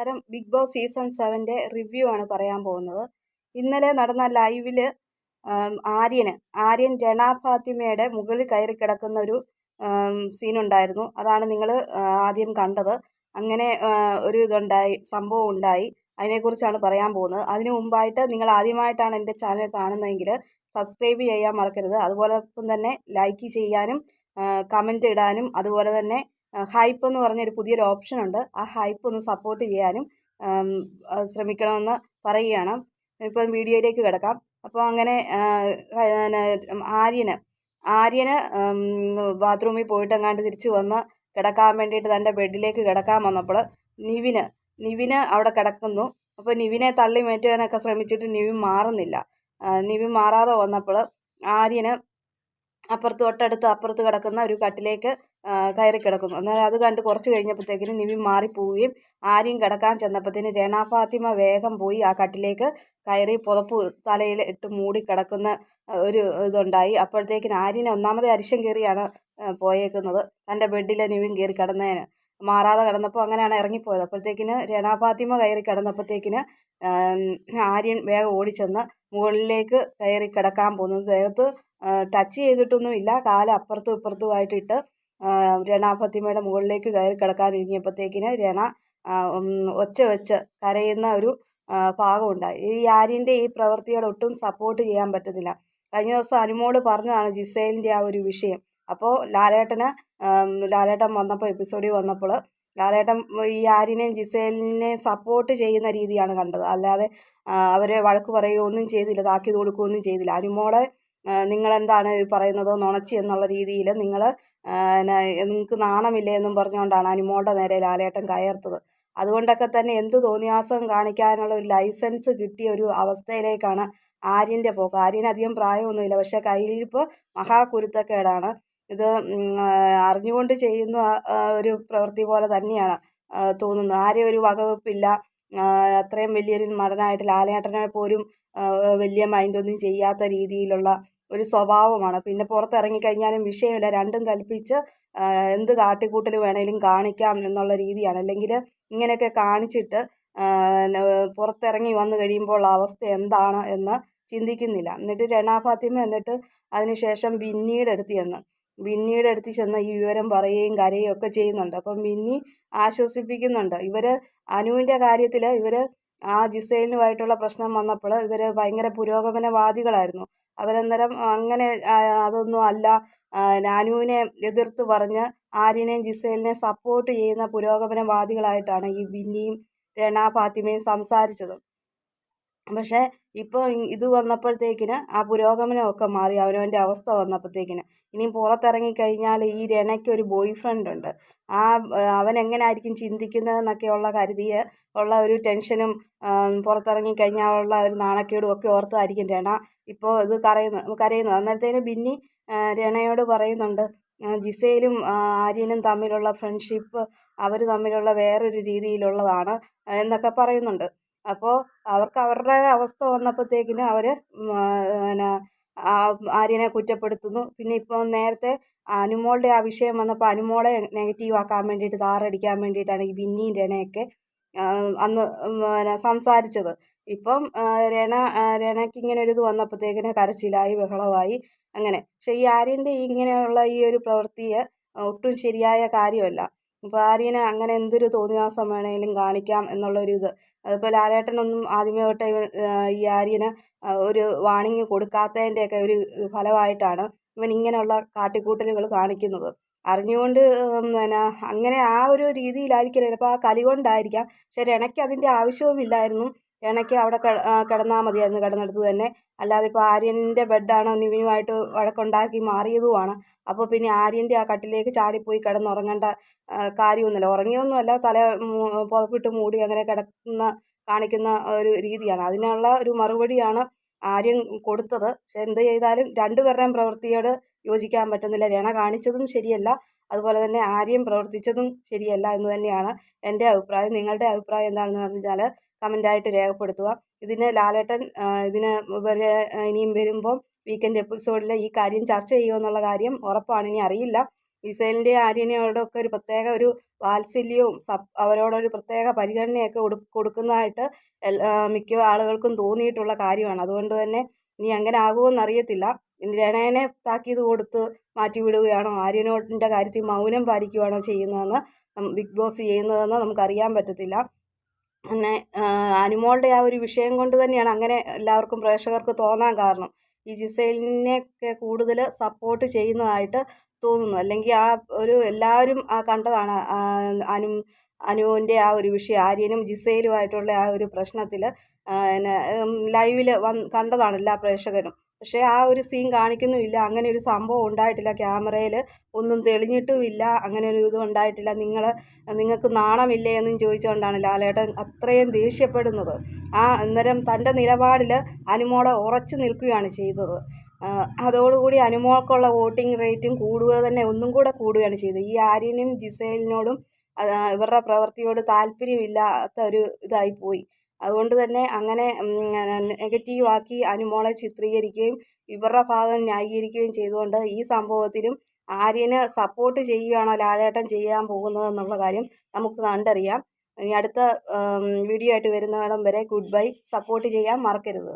നമസ്കാരം Bigg Boss season സെവന്റെ review ആണ് പറയാൻ പോകുന്നത്. ഇന്നലെ നടന്ന ലൈവിൽ ആര്യന് ആര്യൻ രണ ഫാത്തിമയുടെ മുകളിൽ കയറി കിടക്കുന്ന ഒരു സീനുണ്ടായിരുന്നു അതാണ് നിങ്ങൾ ആദ്യം കണ്ടത്. അങ്ങനെ ഒരു ഇതുണ്ടായി സംഭവം ഉണ്ടായി. അതിനെക്കുറിച്ചാണ് പറയാൻ പോകുന്നത്. അതിനു മുമ്പായിട്ട് നിങ്ങൾ ആദ്യമായിട്ടാണ് എന്റെ ചാനൽ കാണുന്നതെങ്കിൽ സബ്സ്ക്രൈബ് ചെയ്യാൻ മറക്കരുത്. അതുപോലെ തന്നെ ലൈക്ക് ചെയ്യാനും കമന്റ് ഇടാനും അതുപോലെ തന്നെ ഹൈപ്പ് എന്ന് പറഞ്ഞൊരു പുതിയൊരു ഓപ്ഷൻ ഉണ്ട്. ആ ഹൈപ്പ് ഒന്ന് സപ്പോർട്ട് ചെയ്യാനും ശ്രമിക്കണമെന്ന് പറയുകയാണ്. ഇപ്പം വീഡിയോയിലേക്ക് കിടക്കാം. അപ്പോൾ അങ്ങനെ ആര്യന് ആര്യന് ബാത്റൂമിൽ പോയിട്ട് എങ്ങാണ്ട് തിരിച്ച് വന്ന് കിടക്കാൻ വേണ്ടിയിട്ട് തന്റെ ബെഡിലേക്ക് കിടക്കാൻ വന്നപ്പോൾ നിവിന് നിവിന് അവിടെ കിടക്കുന്നു. അപ്പോൾ നിവിനെ തള്ളി മാറ്റുവാനൊക്കെ ശ്രമിച്ചിട്ട് നിവിൻ മാറുന്നില്ല. നിവിൻ മാറാതെ വന്നപ്പോൾ ആര്യന് അപ്പുറത്ത് തൊട്ടടുത്ത് അപ്പുറത്ത് കിടക്കുന്ന ഒരു കട്ടിലേക്ക് കയറി കിടക്കുന്നു. എന്നാൽ അത് കണ്ട് കുറച്ച് കഴിഞ്ഞപ്പോഴത്തേക്കിനും നിവി മാറിപ്പോവുകയും ആരെയും കിടക്കാൻ ചെന്നപ്പോഴത്തേന് രണ ഫാത്തിമ വേഗം പോയി ആ കട്ടിലേക്ക് കയറി പുതപ്പ് തലയിൽ ഇട്ട് മൂടി കിടക്കുന്ന ഒരു ഇതുണ്ടായി. അപ്പോഴത്തേക്കിന് ആര്യനെ ഒന്നാമതേ അരിശം കയറിയാണ് പോയേക്കുന്നത്. തന്റെ ബെഡിലെ നിവിൻ കയറി കിടന്നതിന് മാറാതെ കിടന്നപ്പോൾ അങ്ങനെയാണ് ഇറങ്ങിപ്പോയത്. അപ്പോഴത്തേക്കിന് രണാപാത്തിമ കയറി കിടന്നപ്പോഴത്തേക്കിന് ആര്യൻ വേഗം ഓടിച്ചെന്ന് മുകളിലേക്ക് കയറി കിടക്കാൻ പോകുന്നത് ദേഹത്ത് ടച്ച് ചെയ്തിട്ടൊന്നും ഇല്ല കാല അപ്പുറത്തും ഇപ്പുറത്തുമായിട്ടിട്ട് ഇട്ട് രണ മുകളിലേക്ക് കയറി കിടക്കാൻ ഒരുങ്ങിയപ്പോഴത്തേക്കിന് രണ ഒച്ച വെച്ച് കരയുന്ന ഒരു ഭാഗമുണ്ടായി ഈ ആര്യന്റെ ഈ പ്രവൃത്തിയോട് ഒട്ടും സപ്പോർട്ട് ചെയ്യാൻ പറ്റുന്നില്ല കഴിഞ്ഞ ദിവസം അനുമോൾ പറഞ്ഞതാണ് ജിസേലിന്റെ ആ ഒരു വിഷയം. അപ്പോൾ ലാലേട്ടന് ലാലേട്ടൻ വന്നപ്പോൾ എപ്പിസോഡിൽ വന്നപ്പോൾ ലാലേട്ടൻ ഈ ആര്യനെയും ജിസേലിനെയും സപ്പോർട്ട് ചെയ്യുന്ന രീതിയാണ് കണ്ടത്. അല്ലാതെ അവരെ വഴക്ക് പറയുകയോ ഒന്നും ചെയ്തില്ല താക്കീത് കൊടുക്കുകയൊന്നും ചെയ്തില്ല. അനുമോളെ നിങ്ങളെന്താണ് പറയുന്നത്? നുണച്ചി എന്നുള്ള രീതിയിൽ നിങ്ങൾ നിങ്ങൾക്ക് നാണമില്ലേ എന്നും പറഞ്ഞുകൊണ്ടാണ് അനുമോളുടെ നേരെ ലാലേട്ടൻ കയർത്തത്. അതുകൊണ്ടൊക്കെ തന്നെ എന്ത് തോന്നിയാസം കാണിക്കാനുള്ള ഒരു ലൈസൻസ് കിട്ടിയ ഒരു അവസ്ഥയിലേക്കാണ് ആര്യന്റെ പോക്ക്. ആര്യന് അധികം പ്രായമൊന്നുമില്ല. പക്ഷേ കയ്യിലിരിപ്പ് മഹാകുരുത്തക്കേടാണ്. ഇത് അറിഞ്ഞുകൊണ്ട് ചെയ്യുന്ന ഒരു പ്രവൃത്തി പോലെ തന്നെയാണ് തോന്നുന്നത്. ആരെയും ഒരു വകവെപ്പില്ല. അത്രയും വലിയൊരു നടനായിട്ട് ലാലേട്ടനെ പോലും വലിയ മൈൻഡൊന്നും ചെയ്യാത്ത രീതിയിലുള്ള ഒരു സ്വഭാവമാണ്. പിന്നെ പുറത്തിറങ്ങിക്കഴിഞ്ഞാലും വിഷയമില്ല. രണ്ടും കൽപ്പിച്ച് എന്ത് കാട്ടിക്കൂട്ടൽ വേണേലും കാണിക്കാം എന്നുള്ള രീതിയാണ്. അല്ലെങ്കിൽ ഇങ്ങനെയൊക്കെ കാണിച്ചിട്ട് പുറത്തിറങ്ങി വന്നു കഴിയുമ്പോൾ അവസ്ഥ എന്താണ് എന്ന് ചിന്തിക്കുന്നില്ല. എന്നിട്ട് രണാഫാത്തിമ എന്നിട്ട് അതിനുശേഷം പിന്നീട് എടുത്തു ചെന്ന് ബിന്നിയുടെ അടുത്ത് ചെന്ന് ഈ വിവരം പറയുകയും കരയുകയും ഒക്കെ ചെയ്യുന്നുണ്ട്. അപ്പം ബിന്നി ആശ്വസിപ്പിക്കുന്നുണ്ട്. ഇവർ അനുവിന്റെ കാര്യത്തിൽ ഇവർ ആ ജിസൈലിനുമായിട്ടുള്ള പ്രശ്നം വന്നപ്പോൾ ഇവർ ഭയങ്കര പുരോഗമനവാദികളായിരുന്നു. അവരന്നേരം അങ്ങനെ അതൊന്നും അല്ല നാനുവിനെ എതിർത്ത് പറഞ്ഞ് ആര്യനെയും ജിസേലിനെ സപ്പോർട്ട് ചെയ്യുന്ന പുരോഗമനവാദികളായിട്ടാണ് ഈ ബിന്നിയും രണ ഫാത്തിമയും സംസാരിച്ചത്. പക്ഷേ ഇപ്പോൾ ഇത് വന്നപ്പോഴത്തേക്കിന് ആ പുരോഗമനമൊക്കെ മാറി അവനവന്റെ അവസ്ഥ വന്നപ്പോഴത്തേക്കിന്. ഇനി പുറത്തിറങ്ങി കഴിഞ്ഞാൽ ഈ രണയ്ക്ക് ഒരു ബോയ് ഫ്രണ്ട് ഉണ്ട് ആ അവൻ എങ്ങനെ ആയിരിക്കും ചിന്തിക്കുന്നതെന്നൊക്കെയുള്ള കരുതിയ ഉള്ള ഒരു ടെൻഷനും പുറത്തിറങ്ങി കഴിഞ്ഞാൽ ഉള്ള ഒരു നാണക്കേടും ഒക്കെ ഓർത്തായിരിക്കും രണ ഇപ്പോൾ ഇത് കരയുന്നത് കരയുന്നത്. അന്നേരത്തേന് ബിന്നി രണയോട് പറയുന്നുണ്ട് ജിസയിലും ആര്യനും തമ്മിലുള്ള ഫ്രണ്ട്ഷിപ്പ് അവർ തമ്മിലുള്ള വേറൊരു രീതിയിലുള്ളതാണ് എന്നൊക്കെ പറയുന്നുണ്ട്. അപ്പോൾ അവർക്ക് അവരുടെ അവസ്ഥ വന്നപ്പോഴത്തേക്കിന് അവർ പിന്നെ ആര്യനെ കുറ്റപ്പെടുത്തുന്നു. പിന്നെ ഇപ്പോൾ നേരത്തെ അനുമോളുടെ ആ വിഷയം വന്നപ്പോൾ അനുമോളെ നെഗറ്റീവ് ആക്കാൻ വേണ്ടിയിട്ട് താറടിക്കാൻ വേണ്ടിയിട്ടാണ് ഈ ബിന്നിയും രണയൊക്കെ അന്ന് പിന്നെ സംസാരിച്ചത്. ഇപ്പം രണ രണയ്ക്ക് ഇങ്ങനെ ഒരു ഇത് വന്നപ്പോഴത്തേക്കിന് കരച്ചിലായി ബഹളമായി അങ്ങനെ. പക്ഷേ ഈ ആര്യന്റെ ഇങ്ങനെയുള്ള ഈ ഒരു പ്രവൃത്തിയെ ഒട്ടും ശരിയായ കാര്യമല്ല. ആര്യന് അങ്ങനെ എന്തൊരു തോന്നിവാസം വേണമെങ്കിലും കാണിക്കാം എന്നുള്ളൊരു ഇത്. അതിപ്പോൾ ലാലേട്ടനൊന്നും ആദ്യമേ തൊട്ടേ ഈ ആര്യന് ഒരു വാണിംഗ് കൊടുക്കാത്തതിന്റെയൊക്കെ ഒരു ഫലമായിട്ടാണ് ഇവൻ ഇങ്ങനെയുള്ള കാട്ടിക്കൂട്ടലുകൾ കാണിക്കുന്നത്. അറിഞ്ഞുകൊണ്ട് പിന്നെ അങ്ങനെ ആ ഒരു രീതിയിലായിരിക്കില്ല. ചിലപ്പോൾ ആ കലി കൊണ്ടായിരിക്കാം. പക്ഷേ രണയ്ക്ക് അതിന്റെ ആവശ്യവുമില്ലായിരുന്നു. രണയ്ക്ക് അവിടെ കിടന്നാൽ മതിയായിരുന്നു കിടന്നിടത്ത് തന്നെ. അല്ലാതെ ഇപ്പോൾ ആര്യന്റെ ബെഡാണ് നിവിനുമായിട്ട് വഴക്കുണ്ടാക്കി മാറിയതുമാണ്. അപ്പോൾ പിന്നെ ആര്യന്റെ ആ കട്ടിലേക്ക് ചാടിപ്പോയി കിടന്നുറങ്ങേണ്ട കാര്യമൊന്നുമില്ല. ഉറങ്ങിയൊന്നുമല്ല തല പുതപ്പിട്ട് മൂടി അങ്ങനെ കിടക്കുന്ന കാണിക്കുന്ന ഒരു രീതിയാണ്. അതിനുള്ള ഒരു മറുപടിയാണ് ആര്യൻ കൊടുത്തത്. പക്ഷെ എന്ത് ചെയ്താലും രണ്ടുപേരുടെയും പ്രവൃത്തിയോട് യോജിക്കാൻ പറ്റുന്നില്ല. രണ കാണിച്ചതും ശരിയല്ല. അതുപോലെ തന്നെ ആര്യം പ്രവർത്തിച്ചതും ശരിയല്ല എന്ന് തന്നെയാണ് എന്റെ അഭിപ്രായം. നിങ്ങളുടെ അഭിപ്രായം എന്താണെന്ന് പറഞ്ഞാൽ കമന്റായിട്ട് രേഖപ്പെടുത്തുക. ഇതിന് ലാലേട്ടൻ ഇതിന് ഇവരെ ഇനിയും വരുമ്പം വീക്കെൻഡ് എപ്പിസോഡിൽ ഈ കാര്യം ചർച്ച ചെയ്യുമോ എന്നുള്ള കാര്യം ഉറപ്പാണ്. ഇനി അറിയില്ല. മിസൈലിന്റെ ആര്യനോടൊക്കെ ഒരു പ്രത്യേക ഒരു വാത്സല്യവും സപ് അവരോടൊരു പ്രത്യേക പരിഗണനയൊക്കെ കൊടു കൊടുക്കുന്നതായിട്ട് മിക്ക ആളുകൾക്കും തോന്നിയിട്ടുള്ള കാര്യമാണ്. അതുകൊണ്ട് തന്നെ ഇനി അങ്ങനെ ആകുമോയെന്ന് അറിയത്തില്ല. രണയനെ താക്കീത് കൊടുത്ത് മാറ്റി വിടുകയാണോ? ആര്യനോടിന്റെ കാര്യത്തിൽ മൗനം പാലിക്കുകയാണോ ചെയ്യുന്നതെന്ന് ബിഗ് ബോസ് ചെയ്യുന്നതെന്ന് നമുക്കറിയാൻ പറ്റത്തില്ല. പിന്നെ അനുമോളുടെ ആ ഒരു വിഷയം കൊണ്ട് തന്നെയാണ് അങ്ങനെ എല്ലാവർക്കും പ്രേക്ഷകർക്ക് തോന്നാൻ കാരണം. ഈ ജിസൈലിനെയൊക്കെ കൂടുതൽ സപ്പോർട്ട് ചെയ്യുന്നതായിട്ട് തോന്നുന്നു. അല്ലെങ്കിൽ ആ ഒരു എല്ലാവരും ആ കണ്ടതാണ് അനു അനുവിന്റെ ആ ഒരു വിഷയം ആര്യനും ജിസയിലുമായിട്ടുള്ള ആ ഒരു പ്രശ്നത്തിൽ പിന്നെ ലൈവിൽ വന്ന് കണ്ടതാണ് എല്ലാ പ്രേക്ഷകരും. പക്ഷേ ആ ഒരു സീൻ കാണിക്കുന്നുമില്ല. അങ്ങനെ ഒരു സംഭവം ഉണ്ടായിട്ടില്ല. ക്യാമറയിൽ ഒന്നും തെളിഞ്ഞിട്ടുമില്ല. അങ്ങനെ ഒരു ഇതും ഉണ്ടായിട്ടില്ല. നിങ്ങൾ നിങ്ങൾക്ക് നാണമില്ലേ എന്നും ചോദിച്ചുകൊണ്ടാണ് ലാലേട്ടൻ അത്രയും ദേഷ്യപ്പെടുന്നത്. ആ അന്നേരം തന്റെ നിലപാടിൽ അനുമോളെ ഉറച്ചു നിൽക്കുകയാണ് ചെയ്തത്. അതോടുകൂടി അനുമോൾക്കുള്ള വോട്ടിംഗ് റേറ്റും കൂടുക തന്നെ ഒന്നും കൂടെ കൂടുകയാണ് ചെയ്തത്. ഈ ആര്യനും ജിസേലിനോടും ഇവരുടെ പ്രവൃത്തിയോട് താല്പര്യമില്ലാത്ത ഒരു ഇതായിപ്പോയി അതുകൊണ്ട് തന്നെ അങ്ങനെ നെഗറ്റീവാക്കി അനുമോളെ ചിത്രീകരിക്കുകയും ഇവരുടെ ഭാഗം ന്യായീകരിക്കുകയും ചെയ്തുകൊണ്ട് ഈ സംഭവത്തിലും ആര്യന് സപ്പോർട്ട് ചെയ്യുകയാണോ ലാലേട്ടൻ ചെയ്യാൻ പോകുന്നത് എന്നുള്ള കാര്യം നമുക്ക് കണ്ടറിയാം. ഇനി അടുത്ത വീഡിയോ ആയിട്ട് വരുന്നിടം വരെ ഗുഡ് ബൈ സപ്പോർട്ട് ചെയ്യാൻ മറക്കരുത്.